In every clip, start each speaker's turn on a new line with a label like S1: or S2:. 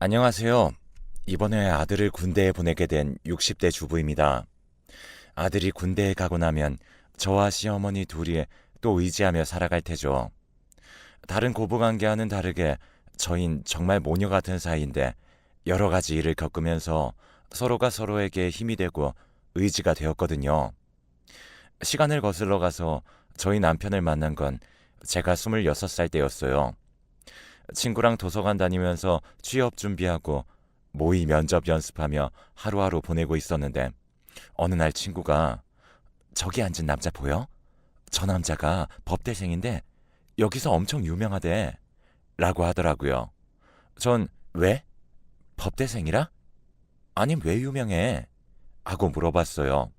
S1: 안녕하세요. 이번에 아들을 군대에 보내게 된 60대 주부입니다. 아들이 군대에 가고 나면 저와 시어머니 둘이 또 의지하며 살아갈 테죠. 다른 고부관계와는 다르게 저흰 정말 모녀 같은 사이인데 여러 가지 일을 겪으면서 서로가 서로에게 힘이 되고 의지가 되었거든요. 시간을 거슬러 가서 저희 남편을 만난 건 제가 26살 때였어요. 친구랑 도서관 다니면서 취업 준비하고 모의 면접 연습하며 하루하루 보내고 있었는데 어느 날 친구가 저기 앉은 남자 보여? 저 남자가 법대생인데 여기서 엄청 유명하대 라고 하더라고요. 전 왜? 법대생이라? 아니 왜 유명해? 하고 물어봤어요.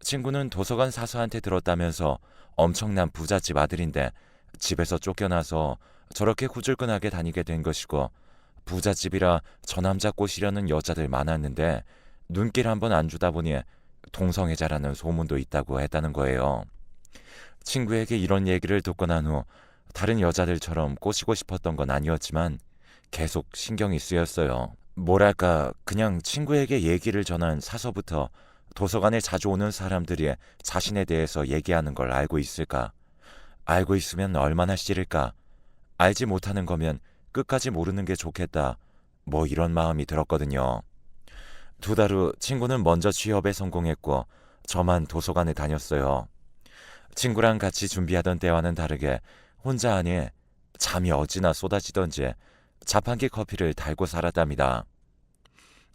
S1: 친구는 도서관 사수한테 들었다면서 엄청난 부잣집 아들인데 집에서 쫓겨나서 저렇게 후줄근하게 다니게 된 것이고 부잣집이라 저 남 자 꼬시려는 여자들 많았는데 눈길 한번 안 주다 보니 동성애자라는 소문도 있다고 했다는 거예요. 친구에게 이런 얘기를 듣고 난 후 다른 여자들처럼 꼬시고 싶었던 건 아니었지만 계속 신경이 쓰였어요. 뭐랄까 그냥 친구에게 얘기를 전한 사서부터 도서관에 자주 오는 사람들이 자신에 대해서 얘기하는 걸 알고 있을까? 알고 있으면 얼마나 싫을까? 알지 못하는 거면 끝까지 모르는 게 좋겠다. 뭐 이런 마음이 들었거든요. 두 달 후 친구는 먼저 취업에 성공했고 저만 도서관에 다녔어요. 친구랑 같이 준비하던 때와는 다르게 혼자 하니 잠이 어찌나 쏟아지던지 자판기 커피를 달고 살았답니다.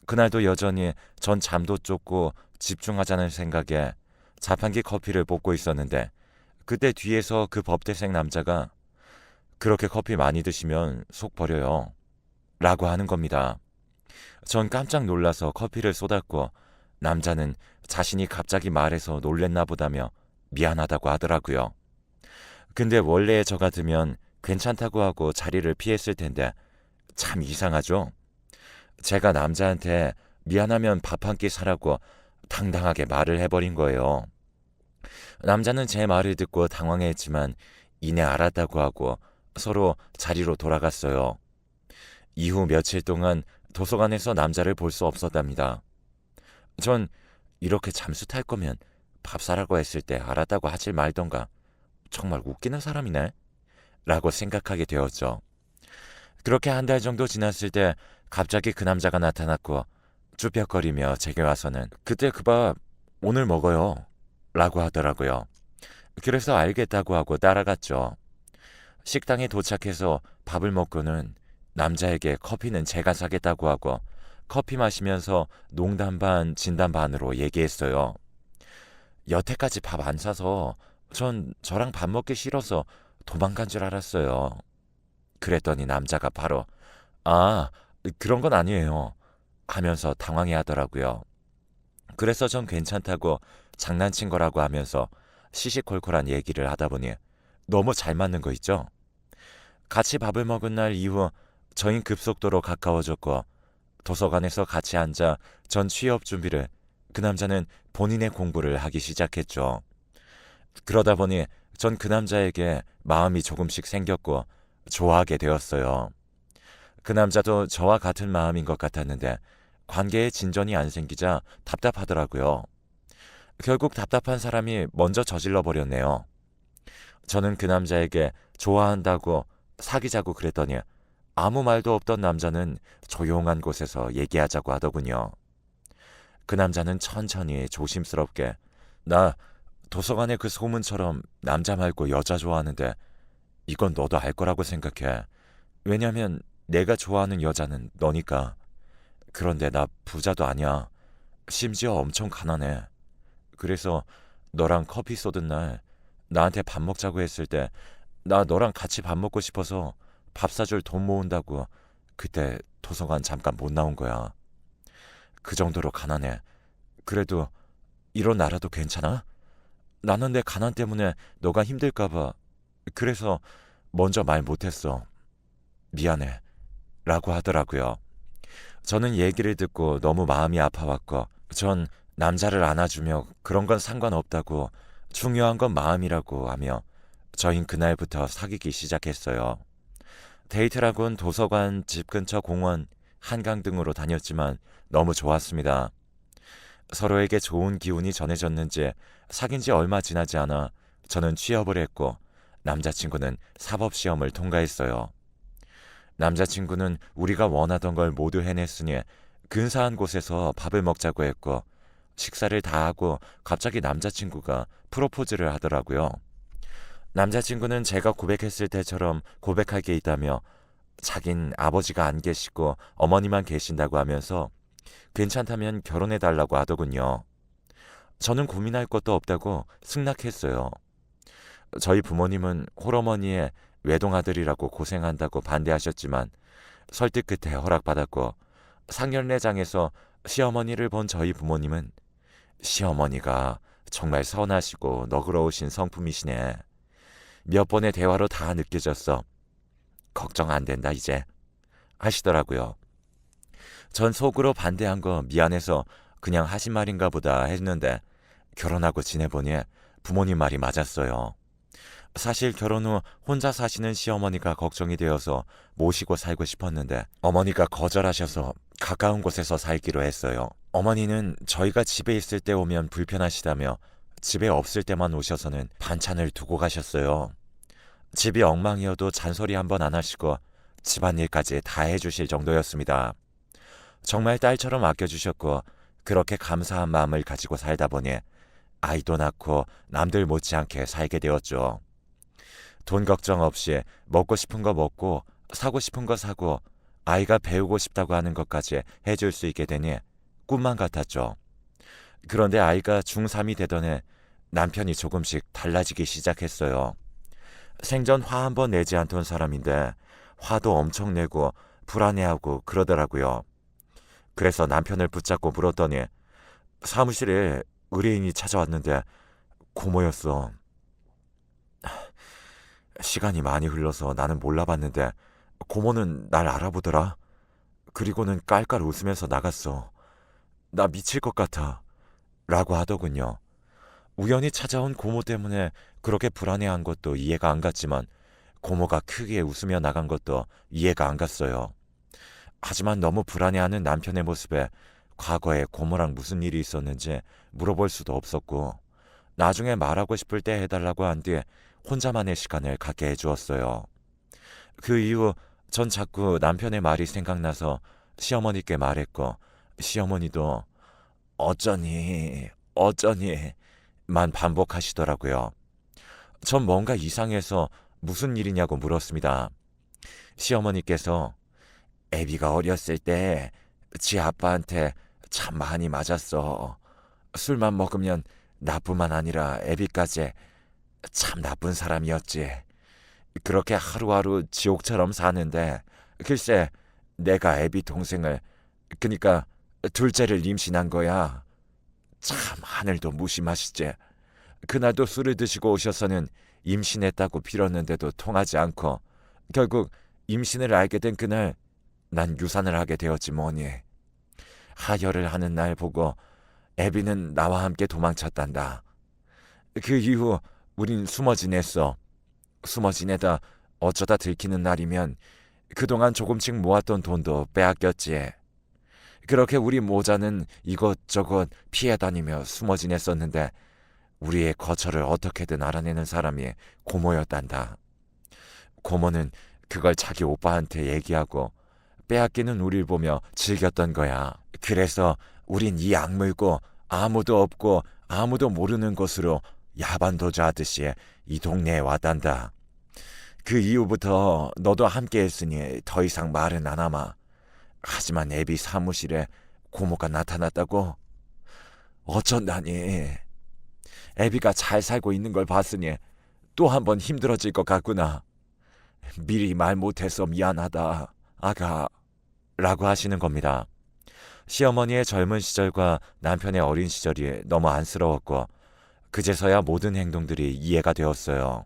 S1: 그날도 여전히 전 잠도 쫓고 집중하자는 생각에 자판기 커피를 볶고 있었는데 그때 뒤에서 그 법대생 남자가 그렇게 커피 많이 드시면 속 버려요. 라고 하는 겁니다. 전 깜짝 놀라서 커피를 쏟았고 남자는 자신이 갑자기 말해서 놀랬나 보다며 미안하다고 하더라고요. 근데 원래 저 같으면 괜찮다고 하고 자리를 피했을 텐데 참 이상하죠? 제가 남자한테 미안하면 밥 한 끼 사라고 당당하게 말을 해버린 거예요. 남자는 제 말을 듣고 당황했지만 이내 알았다고 하고 서로 자리로 돌아갔어요. 이후 며칠 동안 도서관에서 남자를 볼 수 없었답니다. 전 이렇게 잠수 탈 거면 밥 사라고 했을 때 알았다고 하질 말던가 정말 웃기는 사람이네 라고 생각하게 되었죠. 그렇게 한 달 정도 지났을 때 갑자기 그 남자가 나타났고 쭈뼛거리며 제게 와서는 그때 그 밥 오늘 먹어요 라고 하더라고요. 그래서 알겠다고 하고 따라갔죠. 식당에 도착해서 밥을 먹고는 남자에게 커피는 제가 사겠다고 하고 커피 마시면서 농담 반 진담 반으로 얘기했어요. 여태까지 밥 안 사서 전 저랑 밥 먹기 싫어서 도망간 줄 알았어요. 그랬더니 남자가 바로 아 그런 건 아니에요 하면서 당황해 하더라고요. 그래서 전 괜찮다고 장난친 거라고 하면서 시시콜콜한 얘기를 하다 보니 너무 잘 맞는 거 있죠? 같이 밥을 먹은 날 이후 저희 급속도로 가까워졌고 도서관에서 같이 앉아 전 취업 준비를 그 남자는 본인의 공부를 하기 시작했죠. 그러다 보니 전 그 남자에게 마음이 조금씩 생겼고 좋아하게 되었어요. 그 남자도 저와 같은 마음인 것 같았는데 관계에 진전이 안 생기자 답답하더라고요. 결국 답답한 사람이 먼저 저질러 버렸네요. 저는 그 남자에게 좋아한다고 사귀자고 그랬더니 아무 말도 없던 남자는 조용한 곳에서 얘기하자고 하더군요. 그 남자는 천천히 조심스럽게 나 도서관의 그 소문처럼 남자 말고 여자 좋아하는데 이건 너도 알 거라고 생각해. 왜냐면 내가 좋아하는 여자는 너니까. 그런데 나 부자도 아니야. 심지어 엄청 가난해. 그래서 너랑 커피 쏟은 날 나한테 밥 먹자고 했을 때 나 너랑 같이 밥 먹고 싶어서 밥 사줄 돈 모은다고 그때 도서관 잠깐 못 나온 거야. 그 정도로 가난해. 그래도 이런 나라도 괜찮아? 나는 내 가난 때문에 너가 힘들까봐 그래서 먼저 말 못했어. 미안해. 라고 하더라고요. 저는 얘기를 듣고 너무 마음이 아파왔고, 전 남자를 안아주며 그런 건 상관없다고 중요한 건 마음이라고 하며 저흰 그날부터 사귀기 시작했어요. 데이트라곤 도서관, 집 근처 공원, 한강 등으로 다녔지만 너무 좋았습니다. 서로에게 좋은 기운이 전해졌는지 사귄 지 얼마 지나지 않아 저는 취업을 했고 남자친구는 사법시험을 통과했어요. 남자친구는 우리가 원하던 걸 모두 해냈으니 근사한 곳에서 밥을 먹자고 했고 식사를 다 하고 갑자기 남자친구가 프로포즈를 하더라고요. 남자친구는 제가 고백했을 때처럼 고백할 게 있다며 자긴 아버지가 안 계시고 어머니만 계신다고 하면서 괜찮다면 결혼해 달라고 하더군요. 저는 고민할 것도 없다고 승낙했어요. 저희 부모님은 홀어머니의 외동아들이라고 고생한다고 반대하셨지만 설득 끝에 허락받았고 상견례장에서 시어머니를 본 저희 부모님은 시어머니가 정말 선하시고 너그러우신 성품이시네. 몇 번의 대화로 다 느껴졌어. 걱정 안 된다 이제 하시더라고요. 전 속으로 반대한 거 미안해서 그냥 하신 말인가 보다 했는데 결혼하고 지내보니 부모님 말이 맞았어요. 사실 결혼 후 혼자 사시는 시어머니가 걱정이 되어서 모시고 살고 싶었는데 어머니가 거절하셔서 가까운 곳에서 살기로 했어요. 어머니는 저희가 집에 있을 때 오면 불편하시다며 집에 없을 때만 오셔서는 반찬을 두고 가셨어요. 집이 엉망이어도 잔소리 한 번 안 하시고 집안일까지 다 해주실 정도였습니다. 정말 딸처럼 아껴주셨고 그렇게 감사한 마음을 가지고 살다 보니 아이도 낳고 남들 못지않게 살게 되었죠. 돈 걱정 없이 먹고 싶은 거 먹고 사고 싶은 거 사고 아이가 배우고 싶다고 하는 것까지 해줄 수 있게 되니 꿈만 같았죠. 그런데 아이가 중3이 되던 해 남편이 조금씩 달라지기 시작했어요. 생전 화 한 번 내지 않던 사람인데 화도 엄청 내고 불안해하고 그러더라고요. 그래서 남편을 붙잡고 물었더니 사무실에 의뢰인이 찾아왔는데 고모였어. 시간이 많이 흘러서 나는 몰라봤는데 고모는 날 알아보더라. 그리고는 깔깔 웃으면서 나갔어. 나 미칠 것 같아. 라고 하더군요. 우연히 찾아온 고모 때문에 그렇게 불안해한 것도 이해가 안 갔지만 고모가 크게 웃으며 나간 것도 이해가 안 갔어요. 하지만 너무 불안해하는 남편의 모습에 과거에 고모랑 무슨 일이 있었는지 물어볼 수도 없었고 나중에 말하고 싶을 때 해달라고 한 뒤에 혼자만의 시간을 갖게 해주었어요. 그 이후 전 자꾸 남편의 말이 생각나서 시어머니께 말했고 시어머니도 어쩌니 어쩌니 만 반복하시더라고요. 전 뭔가 이상해서 무슨 일이냐고 물었습니다. 시어머니께서 애비가 어렸을 때 지 아빠한테 참 많이 맞았어. 술만 먹으면 나뿐만 아니라 애비까지 참 나쁜 사람이었지. 그렇게 하루하루 지옥처럼 사는데 글쎄 내가 애비 동생을 그니까 둘째를 임신한 거야. 참 하늘도 무심하시지. 그날도 술을 드시고 오셔서는 임신했다고 빌었는데도 통하지 않고 결국 임신을 알게 된 그날 난 유산을 하게 되었지 뭐니. 하혈을 하는 날 보고 애비는 나와 함께 도망쳤단다. 그 이후 우린 숨어 지냈어. 숨어 지내다 어쩌다 들키는 날이면 그동안 조금씩 모았던 돈도 빼앗겼지. 그렇게 우리 모자는 이것저것 피해 다니며 숨어 지냈었는데 우리의 거처를 어떻게든 알아내는 사람이 고모였단다. 고모는 그걸 자기 오빠한테 얘기하고 빼앗기는 우리를 보며 즐겼던 거야. 그래서 우린 이 악물고 아무도 없고 아무도 모르는 곳으로 야반도주 하듯이 이 동네에 왔단다. 그 이후부터 너도 함께 했으니 더 이상 말은 안 하마. 하지만 애비 사무실에 고모가 나타났다고? 어쩐다니. 애비가 잘 살고 있는 걸 봤으니 또 한 번 힘들어질 것 같구나. 미리 말 못해서 미안하다, 아가. 라고 하시는 겁니다. 시어머니의 젊은 시절과 남편의 어린 시절이 너무 안쓰러웠고, 그제서야 모든 행동들이 이해가 되었어요.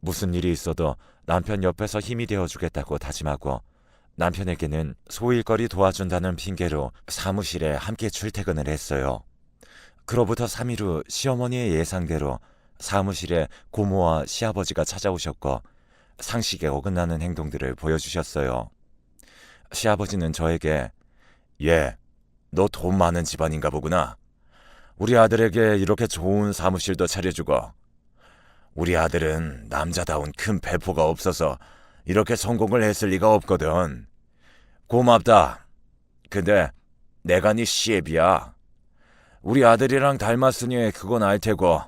S1: 무슨 일이 있어도 남편 옆에서 힘이 되어주겠다고 다짐하고, 남편에게는 소일거리 도와준다는 핑계로 사무실에 함께 출퇴근을 했어요. 그로부터 3일 후 시어머니의 예상대로 사무실에 고모와 시아버지가 찾아오셨고 상식에 어긋나는 행동들을 보여주셨어요. 시아버지는 저에게 예, 너 돈 많은 집안인가 보구나. 우리 아들에게 이렇게 좋은 사무실도 차려주고 우리 아들은 남자다운 큰 배포가 없어서 이렇게 성공을 했을 리가 없거든. 고맙다. 근데 내가 네 시애비야. 우리 아들이랑 닮았으니 그건 알 테고.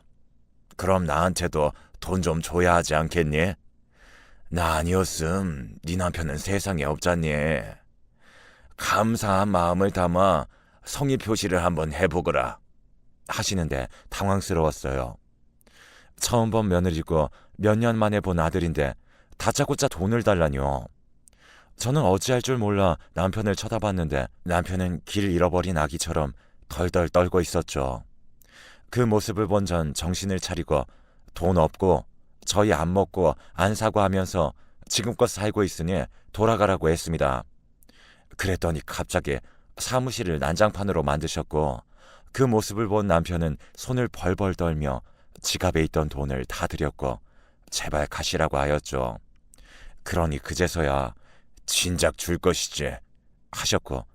S1: 그럼 나한테도 돈 좀 줘야 하지 않겠니? 나 아니었음 네 남편은 세상에 없잖니. 감사한 마음을 담아 성의 표시를 한번 해보거라. 하시는데 당황스러웠어요. 처음 본 며느리고 몇 년 만에 본 아들인데 다짜고짜 돈을 달라뇨. 저는 어찌할 줄 몰라 남편을 쳐다봤는데 남편은 길 잃어버린 아기처럼 덜덜 떨고 있었죠. 그 모습을 본 전 정신을 차리고 돈 없고 저희 안 먹고 안 사고 하면서 지금껏 살고 있으니 돌아가라고 했습니다. 그랬더니 갑자기 사무실을 난장판으로 만드셨고 그 모습을 본 남편은 손을 벌벌 떨며 지갑에 있던 돈을 다 드렸고 제발 가시라고 하였죠. 그러니 그제서야 진작 줄 것이지 하셨고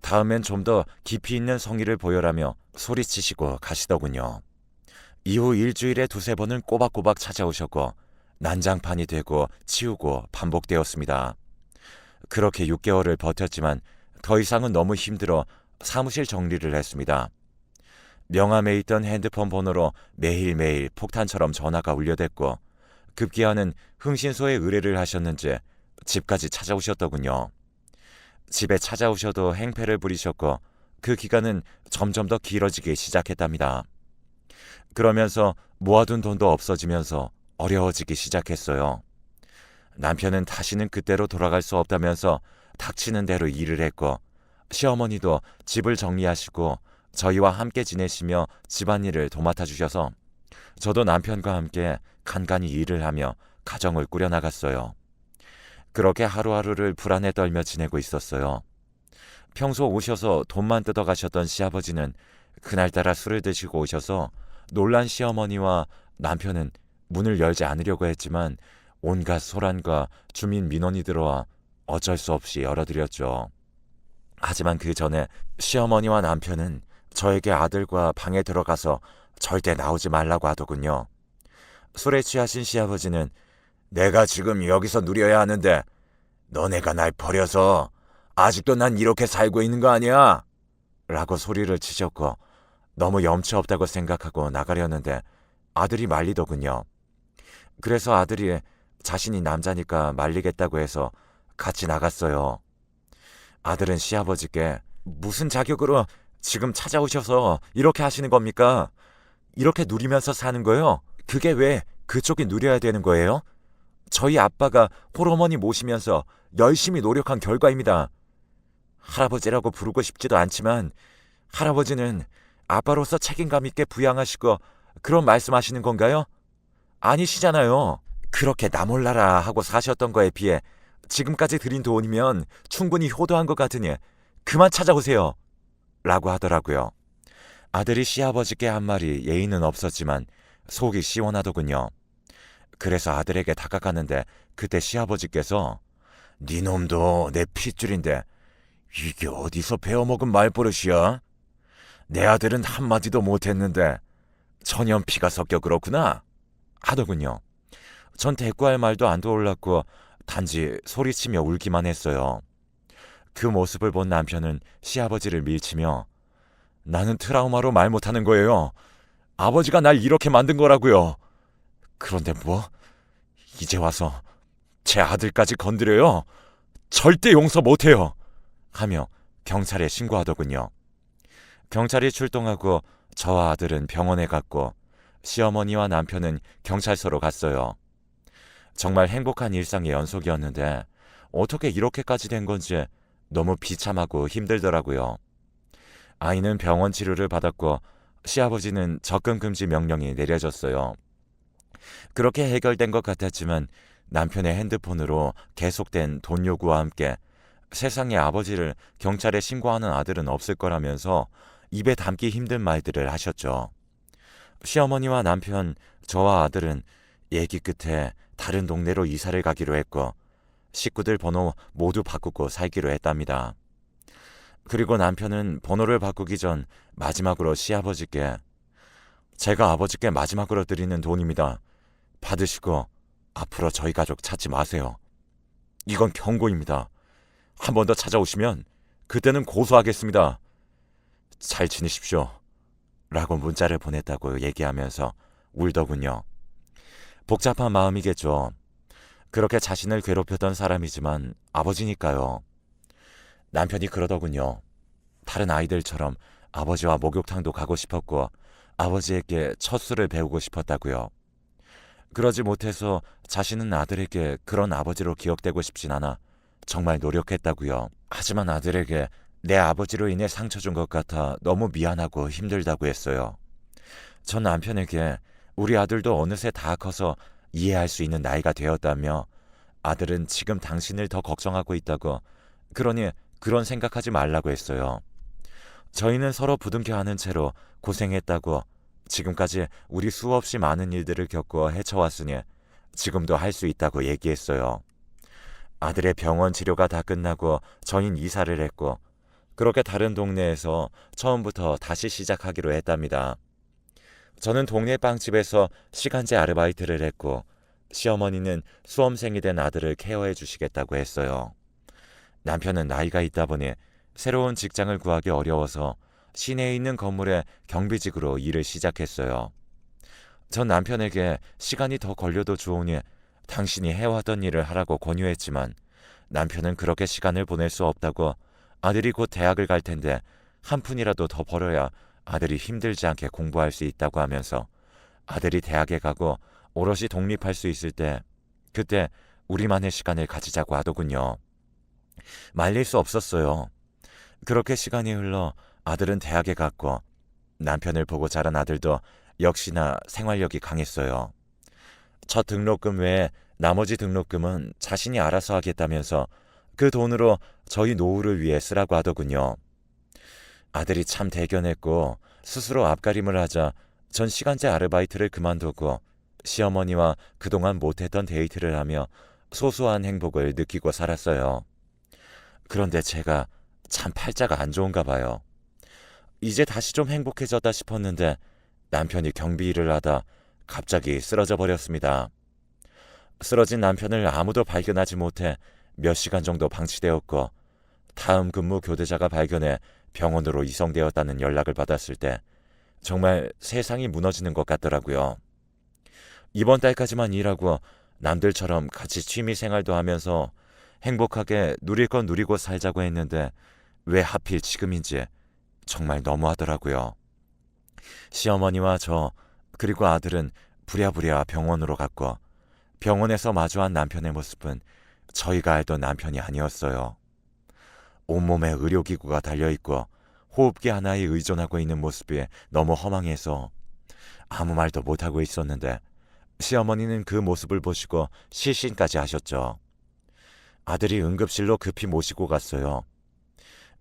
S1: 다음엔 좀 더 깊이 있는 성의를 보여라며 소리치시고 가시더군요. 이후 일주일에 두세 번은 꼬박꼬박 찾아오셨고 난장판이 되고 치우고 반복되었습니다. 그렇게 6개월을 버텼지만 더 이상은 너무 힘들어 사무실 정리를 했습니다. 명함에 있던 핸드폰 번호로 매일매일 폭탄처럼 전화가 울려댔고 급기야는 흥신소에 의뢰를 하셨는지 집까지 찾아오셨더군요. 집에 찾아오셔도 행패를 부리셨고 그 기간은 점점 더 길어지기 시작했답니다. 그러면서 모아둔 돈도 없어지면서 어려워지기 시작했어요. 남편은 다시는 그때로 돌아갈 수 없다면서 닥치는 대로 일을 했고 시어머니도 집을 정리하시고 저희와 함께 지내시며 집안일을 도맡아 주셔서 저도 남편과 함께 간간히 일을 하며 가정을 꾸려나갔어요. 그렇게 하루하루를 불안에 떨며 지내고 있었어요. 평소 오셔서 돈만 뜯어 가셨던 시아버지는 그날따라 술을 드시고 오셔서 놀란 시어머니와 남편은 문을 열지 않으려고 했지만 온갖 소란과 주민 민원이 들어와 어쩔 수 없이 열어드렸죠. 하지만 그 전에 시어머니와 남편은 저에게 아들과 방에 들어가서 절대 나오지 말라고 하더군요. 술에 취하신 시아버지는 내가 지금 여기서 누려야 하는데 너네가 날 버려서 아직도 난 이렇게 살고 있는 거 아니야? 라고 소리를 치셨고 너무 염치 없다고 생각하고 나가려는데 아들이 말리더군요. 그래서 아들이 자신이 남자니까 말리겠다고 해서 같이 나갔어요. 아들은 시아버지께 무슨 자격으로 지금 찾아오셔서 이렇게 하시는 겁니까? 이렇게 누리면서 사는 거요? 그게 왜 그쪽이 누려야 되는 거예요? 저희 아빠가 홀어머니 모시면서 열심히 노력한 결과입니다. 할아버지라고 부르고 싶지도 않지만 할아버지는 아빠로서 책임감 있게 부양하시고 그런 말씀하시는 건가요? 아니시잖아요. 그렇게 나 몰라라 하고 사셨던 거에 비해 지금까지 드린 돈이면 충분히 효도한 것 같으니 그만 찾아오세요. 라고 하더라고요. 아들이 시아버지께 한 말이 예의는 없었지만 속이 시원하더군요. 그래서 아들에게 다가갔는데 그때 시아버지께서 네 놈도 내 핏줄인데 이게 어디서 배워먹은 말버릇이야? 내 아들은 한마디도 못했는데 천연 피가 섞여 그렇구나 하더군요. 전 대꾸할 말도 안 떠올랐고 단지 소리치며 울기만 했어요. 그 모습을 본 남편은 시아버지를 밀치며 나는 트라우마로 말 못하는 거예요. 아버지가 날 이렇게 만든 거라고요. 그런데 뭐 이제 와서 제 아들까지 건드려요. 절대 용서 못해요. 하며 경찰에 신고하더군요. 경찰이 출동하고 저와 아들은 병원에 갔고 시어머니와 남편은 경찰서로 갔어요. 정말 행복한 일상의 연속이었는데 어떻게 이렇게까지 된 건지 너무 비참하고 힘들더라고요. 아이는 병원 치료를 받았고 시아버지는 접근 금지 명령이 내려졌어요. 그렇게 해결된 것 같았지만 남편의 핸드폰으로 계속된 돈 요구와 함께 세상에 아버지를 경찰에 신고하는 아들은 없을 거라면서 입에 담기 힘든 말들을 하셨죠. 시어머니와 남편, 저와 아들은 얘기 끝에 다른 동네로 이사를 가기로 했고 식구들 번호 모두 바꾸고 살기로 했답니다. 그리고 남편은 번호를 바꾸기 전 마지막으로 시아버지께 제가 아버지께 마지막으로 드리는 돈입니다. 받으시고 앞으로 저희 가족 찾지 마세요. 이건 경고입니다. 한 번 더 찾아오시면 그때는 고소하겠습니다. 잘 지내십시오. 라고 문자를 보냈다고 얘기하면서 울더군요. 복잡한 마음이겠죠. 그렇게 자신을 괴롭혔던 사람이지만 아버지니까요. 남편이 그러더군요. 다른 아이들처럼 아버지와 목욕탕도 가고 싶었고 아버지에게 첫 술을 배우고 싶었다고요. 그러지 못해서 자신은 아들에게 그런 아버지로 기억되고 싶진 않아 정말 노력했다고요. 하지만 아들에게 내 아버지로 인해 상처 준 것 같아 너무 미안하고 힘들다고 했어요. 전 남편에게 우리 아들도 어느새 다 커서 이해할 수 있는 나이가 되었다며 아들은 지금 당신을 더 걱정하고 있다고 그러니 그런 생각하지 말라고 했어요. 저희는 서로 부둥켜 하는 채로 고생했다고 지금까지 우리 수없이 많은 일들을 겪고 헤쳐왔으니 지금도 할 수 있다고 얘기했어요. 아들의 병원 치료가 다 끝나고 저흰 이사를 했고 그렇게 다른 동네에서 처음부터 다시 시작하기로 했답니다. 저는 동네 빵집에서 시간제 아르바이트를 했고 시어머니는 수험생이 된 아들을 케어해 주시겠다고 했어요. 남편은 나이가 있다 보니 새로운 직장을 구하기 어려워서 시내에 있는 건물에 경비직으로 일을 시작했어요. 전 남편에게 시간이 더 걸려도 좋으니 당신이 해왔던 일을 하라고 권유했지만 남편은 그렇게 시간을 보낼 수 없다고 아들이 곧 대학을 갈 텐데 한 푼이라도 더 벌어야 아들이 힘들지 않게 공부할 수 있다고 하면서 아들이 대학에 가고 오롯이 독립할 수 있을 때 그때 우리만의 시간을 가지자고 하더군요. 말릴 수 없었어요. 그렇게 시간이 흘러 아들은 대학에 갔고 남편을 보고 자란 아들도 역시나 생활력이 강했어요. 첫 등록금 외에 나머지 등록금은 자신이 알아서 하겠다면서 그 돈으로 저희 노후를 위해 쓰라고 하더군요. 아들이 참 대견했고 스스로 앞가림을 하자 전 시간제 아르바이트를 그만두고 시어머니와 그동안 못했던 데이트를 하며 소소한 행복을 느끼고 살았어요. 그런데 제가 참 팔자가 안 좋은가 봐요. 이제 다시 좀 행복해졌다 싶었는데 남편이 경비 일을 하다 갑자기 쓰러져 버렸습니다. 쓰러진 남편을 아무도 발견하지 못해 몇 시간 정도 방치되었고 다음 근무 교대자가 발견해 병원으로 이송되었다는 연락을 받았을 때 정말 세상이 무너지는 것 같더라고요. 이번 달까지만 일하고 남들처럼 같이 취미 생활도 하면서 행복하게 누릴 건 누리고 살자고 했는데 왜 하필 지금인지 정말 너무하더라고요. 시어머니와 저 그리고 아들은 부랴부랴 병원으로 갔고 병원에서 마주한 남편의 모습은 저희가 알던 남편이 아니었어요. 온몸에 의료기구가 달려있고 호흡기 하나에 의존하고 있는 모습이 너무 허망해서 아무 말도 못하고 있었는데 시어머니는 그 모습을 보시고 실신까지 하셨죠. 아들이 응급실로 급히 모시고 갔어요.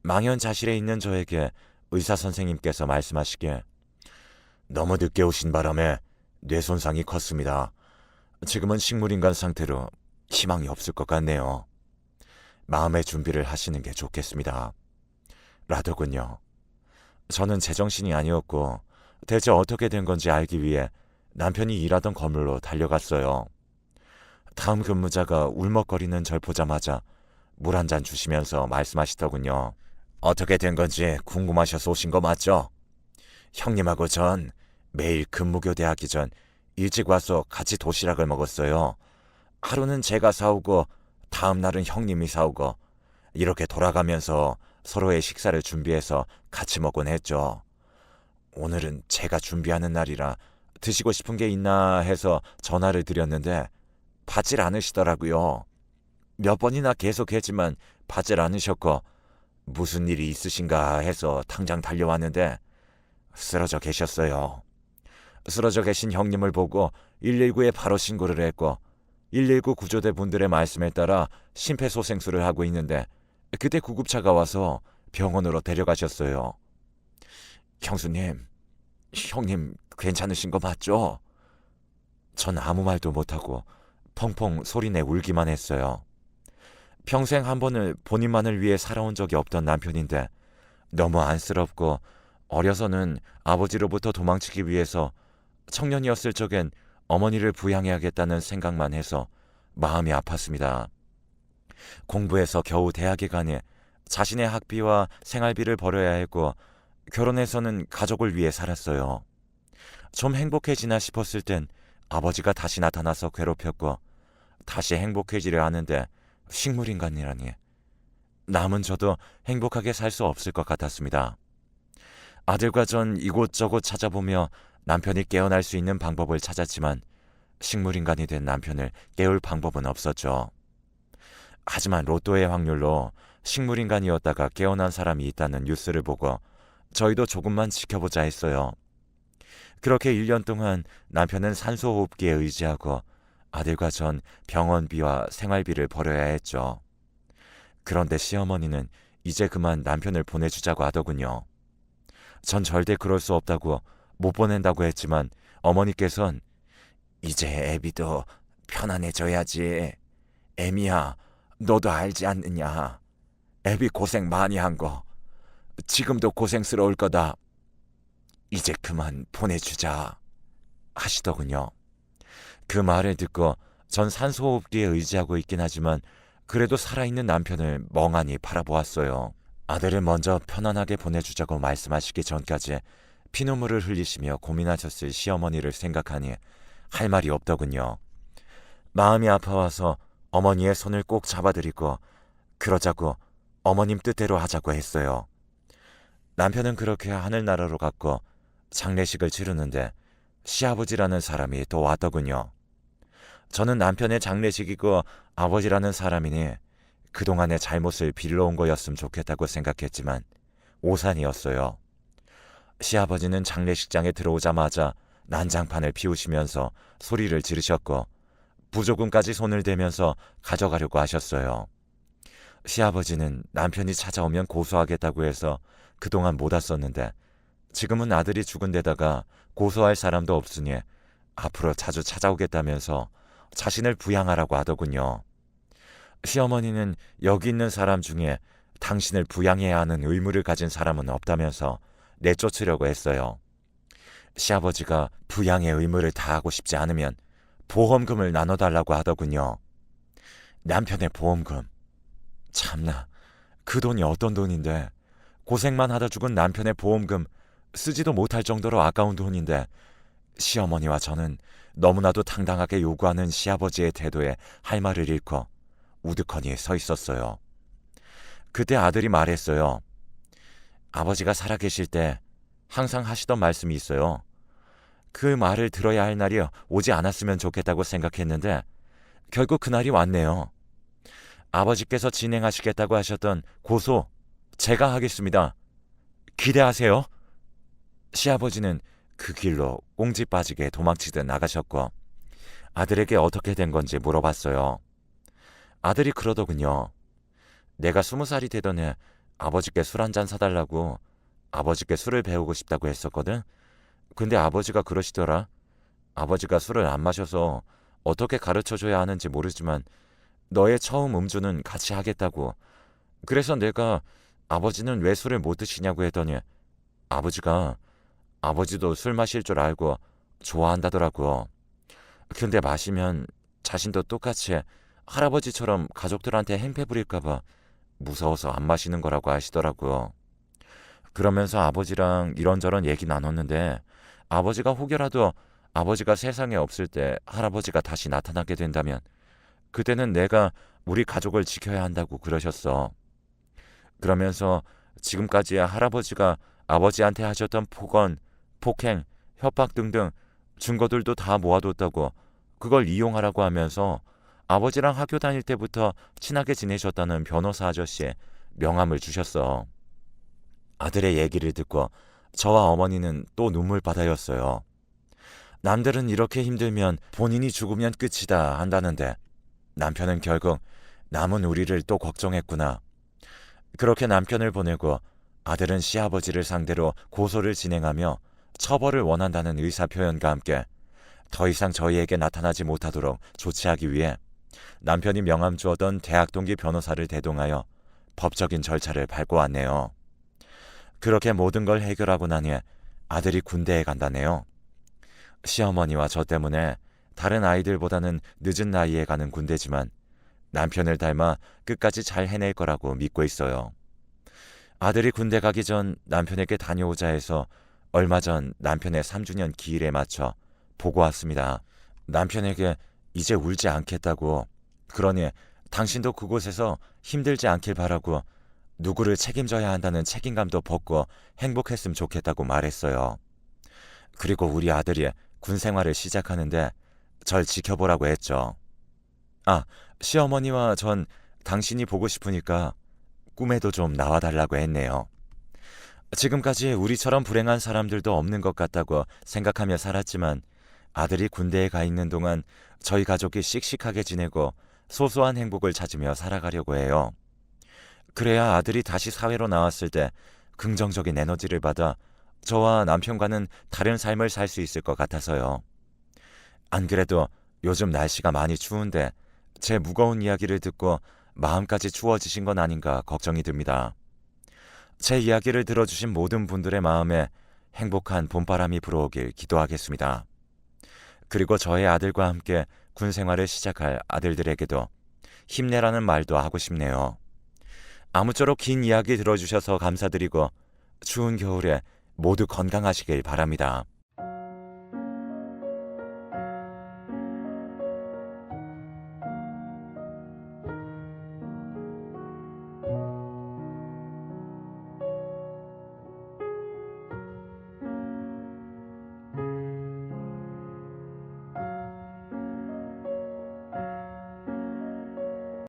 S1: 망연자실에 있는 저에게 의사 선생님께서 말씀하시기에 너무 늦게 오신 바람에 뇌 손상이 컸습니다. 지금은 식물인간 상태로 희망이 없을 것 같네요. 마음의 준비를 하시는 게 좋겠습니다. 라더군요. 저는 제정신이 아니었고 대체 어떻게 된 건지 알기 위해 남편이 일하던 건물로 달려갔어요. 다음 근무자가 울먹거리는 절 보자마자 물 한 잔 주시면서 말씀하시더군요. 어떻게 된 건지 궁금하셔서 오신 거 맞죠? 형님하고 전 매일 근무교대하기 전 일찍 와서 같이 도시락을 먹었어요. 하루는 제가 사오고 다음 날은 형님이 사오고 이렇게 돌아가면서 서로의 식사를 준비해서 같이 먹곤 했죠. 오늘은 제가 준비하는 날이라 드시고 싶은 게 있나 해서 전화를 드렸는데 받질 않으시더라고요. 몇 번이나 계속했지만 받질 않으셨고 무슨 일이 있으신가 해서 당장 달려왔는데 쓰러져 계셨어요. 쓰러져 계신 형님을 보고 119에 바로 신고를 했고 119 구조대 분들의 말씀에 따라 심폐소생술을 하고 있는데 그때 구급차가 와서 병원으로 데려가셨어요. 형수님, 형님 괜찮으신 거 맞죠? 전 아무 말도 못하고 펑펑 소리내 울기만 했어요. 평생 한 번을 본인만을 위해 살아온 적이 없던 남편인데 너무 안쓰럽고 어려서는 아버지로부터 도망치기 위해서 청년이었을 적엔 어머니를 부양해야겠다는 생각만 해서 마음이 아팠습니다. 공부해서 겨우 대학에 가니 자신의 학비와 생활비를 벌어야 했고 결혼해서는 가족을 위해 살았어요. 좀 행복해지나 싶었을 땐 아버지가 다시 나타나서 괴롭혔고 다시 행복해지려 하는데 식물인간이라니. 남은 저도 행복하게 살 수 없을 것 같았습니다. 아들과 전 이곳저곳 찾아보며 남편이 깨어날 수 있는 방법을 찾았지만 식물인간이 된 남편을 깨울 방법은 없었죠. 하지만 로또의 확률로 식물인간이었다가 깨어난 사람이 있다는 뉴스를 보고 저희도 조금만 지켜보자 했어요. 그렇게 1년 동안 남편은 산소호흡기에 의지하고 아들과 전 병원비와 생활비를 벌여야 했죠. 그런데 시어머니는 이제 그만 남편을 보내주자고 하더군요. 전 절대 그럴 수 없다고 못 보낸다고 했지만 어머니께선 이제 애비도 편안해져야지. 애미야, 너도 알지 않느냐. 애비 고생 많이 한 거. 지금도 고생스러울 거다. 이제 그만 보내주자. 하시더군요. 그 말을 듣고 전 산소호흡기에 의지하고 있긴 하지만 그래도 살아있는 남편을 멍하니 바라보았어요. 아들을 먼저 편안하게 보내주자고 말씀하시기 전까지 피눈물을 흘리시며 고민하셨을 시어머니를 생각하니 할 말이 없더군요. 마음이 아파와서 어머니의 손을 꼭 잡아드리고 그러자고 어머님 뜻대로 하자고 했어요. 남편은 그렇게 하늘나라로 갔고 장례식을 치르는데 시아버지라는 사람이 또 왔더군요. 저는 남편의 장례식이고 아버지라는 사람이니 그동안의 잘못을 빌러온 거였으면 좋겠다고 생각했지만 오산이었어요. 시아버지는 장례식장에 들어오자마자 난장판을 피우시면서 소리를 지르셨고 부조금까지 손을 대면서 가져가려고 하셨어요. 시아버지는 남편이 찾아오면 고소하겠다고 해서 그동안 못 왔었는데 지금은 아들이 죽은 데다가 고소할 사람도 없으니 앞으로 자주 찾아오겠다면서 자신을 부양하라고 하더군요. 시어머니는 여기 있는 사람 중에 당신을 부양해야 하는 의무를 가진 사람은 없다면서 내쫓으려고 했어요. 시아버지가 부양의 의무를 다하고 싶지 않으면 보험금을 나눠달라고 하더군요. 남편의 보험금. 참나, 그 돈이 어떤 돈인데 고생만 하다 죽은 남편의 보험금 쓰지도 못할 정도로 아까운 돈인데 시어머니와 저는 너무나도 당당하게 요구하는 시아버지의 태도에 할 말을 잃고 우두커니 서 있었어요. 그때 아들이 말했어요. 아버지가 살아계실 때 항상 하시던 말씀이 있어요. 그 말을 들어야 할 날이 오지 않았으면 좋겠다고 생각했는데 결국 그날이 왔네요. 아버지께서 진행하시겠다고 하셨던 고소 제가 하겠습니다. 기대하세요. 시아버지는 그 길로 꽁지 빠지게 도망치듯 나가셨고 아들에게 어떻게 된 건지 물어봤어요. 아들이 그러더군요. 내가 스무 살이 되던 해 아버지께 술 한 잔 사달라고 아버지께 술을 배우고 싶다고 했었거든. 근데 아버지가 그러시더라. 아버지가 술을 안 마셔서 어떻게 가르쳐 줘야 하는지 모르지만 너의 처음 음주는 같이 하겠다고. 그래서 내가 아버지는 왜 술을 못 드시냐고 했더니 아버지가 아버지도 술 마실 줄 알고 좋아한다더라고. 근데 마시면 자신도 똑같이 할아버지처럼 가족들한테 행패 부릴까봐 무서워서 안 마시는 거라고 하시더라고요. 그러면서 아버지랑 이런저런 얘기 나눴는데 아버지가 혹여라도 아버지가 세상에 없을 때 할아버지가 다시 나타나게 된다면 그때는 내가 우리 가족을 지켜야 한다고 그러셨어. 그러면서 지금까지 할아버지가 아버지한테 하셨던 폭언, 폭행, 협박 등등 증거들도 다 모아뒀다고 그걸 이용하라고 하면서 아버지랑 학교 다닐 때부터 친하게 지내셨다는 변호사 아저씨의 명함을 주셨어. 아들의 얘기를 듣고 저와 어머니는 또 눈물바다였어요. 남들은 이렇게 힘들면 본인이 죽으면 끝이다 한다는데 남편은 결국 남은 우리를 또 걱정했구나. 그렇게 남편을 보내고 아들은 시아버지를 상대로 고소를 진행하며 처벌을 원한다는 의사 표현과 함께 더 이상 저희에게 나타나지 못하도록 조치하기 위해 남편이 명함 주었던 대학 동기 변호사를 대동하여 법적인 절차를 밟고 왔네요. 그렇게 모든 걸 해결하고 나니 아들이 군대에 간다네요. 시어머니와 저 때문에 다른 아이들보다는 늦은 나이에 가는 군대지만 남편을 닮아 끝까지 잘 해낼 거라고 믿고 있어요. 아들이 군대 가기 전 남편에게 다녀오자 해서 얼마 전 남편의 3주년 기일에 맞춰 보고 왔습니다. 남편에게 이제 울지 않겠다고 그러니 당신도 그곳에서 힘들지 않길 바라고 누구를 책임져야 한다는 책임감도 벗고 행복했으면 좋겠다고 말했어요. 그리고 우리 아들이 군 생활을 시작하는데 절 지켜보라고 했죠. 아, 시어머니와 전 당신이 보고 싶으니까 꿈에도 좀 나와달라고 했네요. 지금까지 우리처럼 불행한 사람들도 없는 것 같다고 생각하며 살았지만 아들이 군대에 가 있는 동안 저희 가족이 씩씩하게 지내고 소소한 행복을 찾으며 살아가려고 해요. 그래야 아들이 다시 사회로 나왔을 때 긍정적인 에너지를 받아 저와 남편과는 다른 삶을 살 수 있을 것 같아서요. 안 그래도 요즘 날씨가 많이 추운데 제 무거운 이야기를 듣고 마음까지 추워지신 건 아닌가 걱정이 듭니다. 제 이야기를 들어주신 모든 분들의 마음에 행복한 봄바람이 불어오길 기도하겠습니다. 그리고 저의 아들과 함께 군 생활을 시작할 아들들에게도 힘내라는 말도 하고 싶네요. 아무쪼록 긴 이야기 들어주셔서 감사드리고 추운 겨울에 모두 건강하시길 바랍니다.